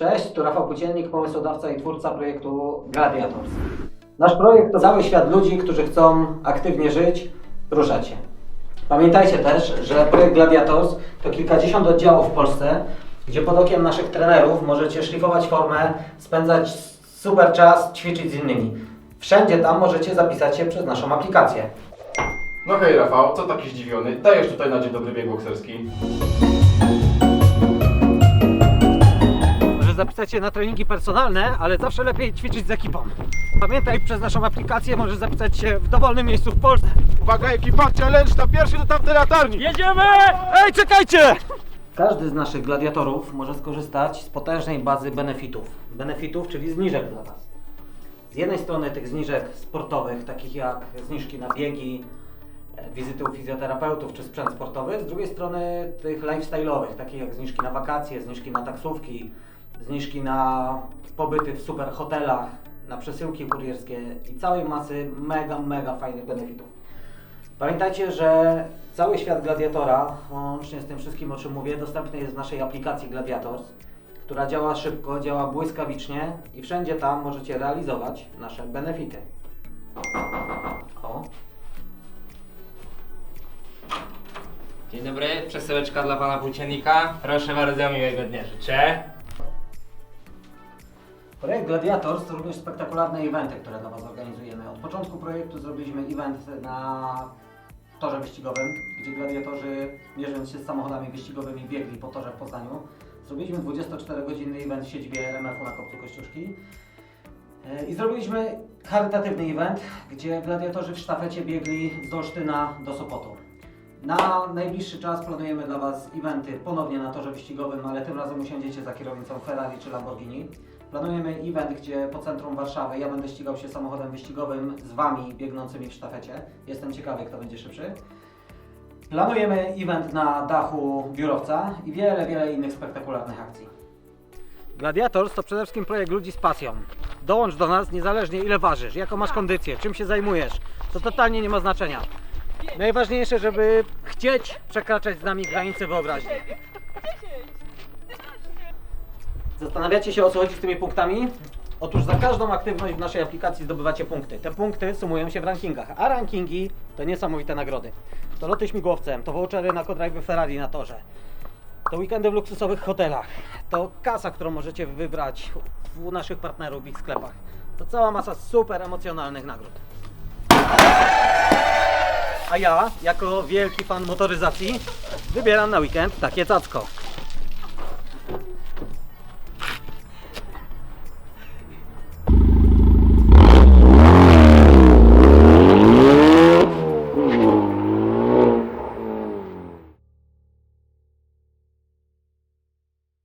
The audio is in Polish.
Cześć, tu Rafał Płóciennik, pomysłodawca i twórca projektu Gladiators. Nasz projekt to cały świat ludzi, którzy chcą aktywnie żyć, ruszać się. Pamiętajcie też, że projekt Gladiators to kilkadziesiąt oddziałów w Polsce, gdzie pod okiem naszych trenerów możecie szlifować formę, spędzać super czas, ćwiczyć z innymi. Wszędzie tam możecie zapisać się przez naszą aplikację. No hej Rafał, co taki zdziwiony? Dajesz tutaj na dzień dobry bieg bokserski. Zapisać się na treningi personalne, ale zawsze lepiej ćwiczyć z ekipą. Pamiętaj, przez naszą aplikację możesz zapisać się w dowolnym miejscu w Polsce. Uwaga, ekipa challenge na pierwszy do tamtej latarni! Jedziemy! Ej, czekajcie! Każdy z naszych gladiatorów może skorzystać z potężnej bazy benefitów. Benefitów, czyli zniżek dla Was. Z jednej strony tych zniżek sportowych, takich jak zniżki na biegi, e, wizyty u fizjoterapeutów czy sprzęt sportowy, z drugiej strony tych lifestyle'owych, takich jak zniżki na wakacje, zniżki na taksówki, zniżki na pobyty w super hotelach, na przesyłki kurierskie i całej masy mega, mega fajnych benefitów. Pamiętajcie, że cały świat Gladiatora, łącznie z tym wszystkim, o czym mówię, dostępny jest w naszej aplikacji Gladiators, która działa szybko, działa błyskawicznie i wszędzie tam możecie realizować nasze benefity. O, Dzień dobry, przesyłeczka dla pana płóciennika. Proszę bardzo, miłego dnia życzę. Projekt Gladiators to również spektakularne eventy, które dla Was organizujemy. Od początku projektu zrobiliśmy event na torze wyścigowym, gdzie gladiatorzy mierząc się z samochodami wyścigowymi biegli po torze w Poznaniu. Zrobiliśmy 24-godzinny event w siedzibie RMF-u na Kopcu Kościuszki. E, I zrobiliśmy charytatywny event, gdzie gladiatorzy w sztafecie biegli z Olsztyna do Sopotu. Na najbliższy czas planujemy dla Was eventy ponownie na torze wyścigowym, ale tym razem usiądziecie za kierownicą Ferrari czy Lamborghini. Planujemy event, gdzie po centrum Warszawy ja będę ścigał się samochodem wyścigowym z Wami biegnącymi w sztafecie. Jestem ciekawy, kto będzie szybszy. Planujemy event na dachu biurowca i wiele, wiele innych spektakularnych akcji. Gladiators to przede wszystkim projekt ludzi z pasją. Dołącz do nas niezależnie ile ważysz, jaką masz kondycję, czym się zajmujesz. To totalnie nie ma znaczenia. Najważniejsze, żeby chcieć przekraczać z nami granice wyobraźni. Zastanawiacie się o co chodzi z tymi punktami? Otóż za każdą aktywność w naszej aplikacji zdobywacie punkty. Te punkty sumują się w rankingach, a rankingi to niesamowite nagrody. To loty śmigłowcem, to vouchery na Codrave Ferrari na torze, to weekendy w luksusowych hotelach, to kasa, którą możecie wybrać u naszych partnerów w ich sklepach. To cała masa super emocjonalnych nagród. A ja, jako wielki fan motoryzacji, wybieram na weekend takie cacko.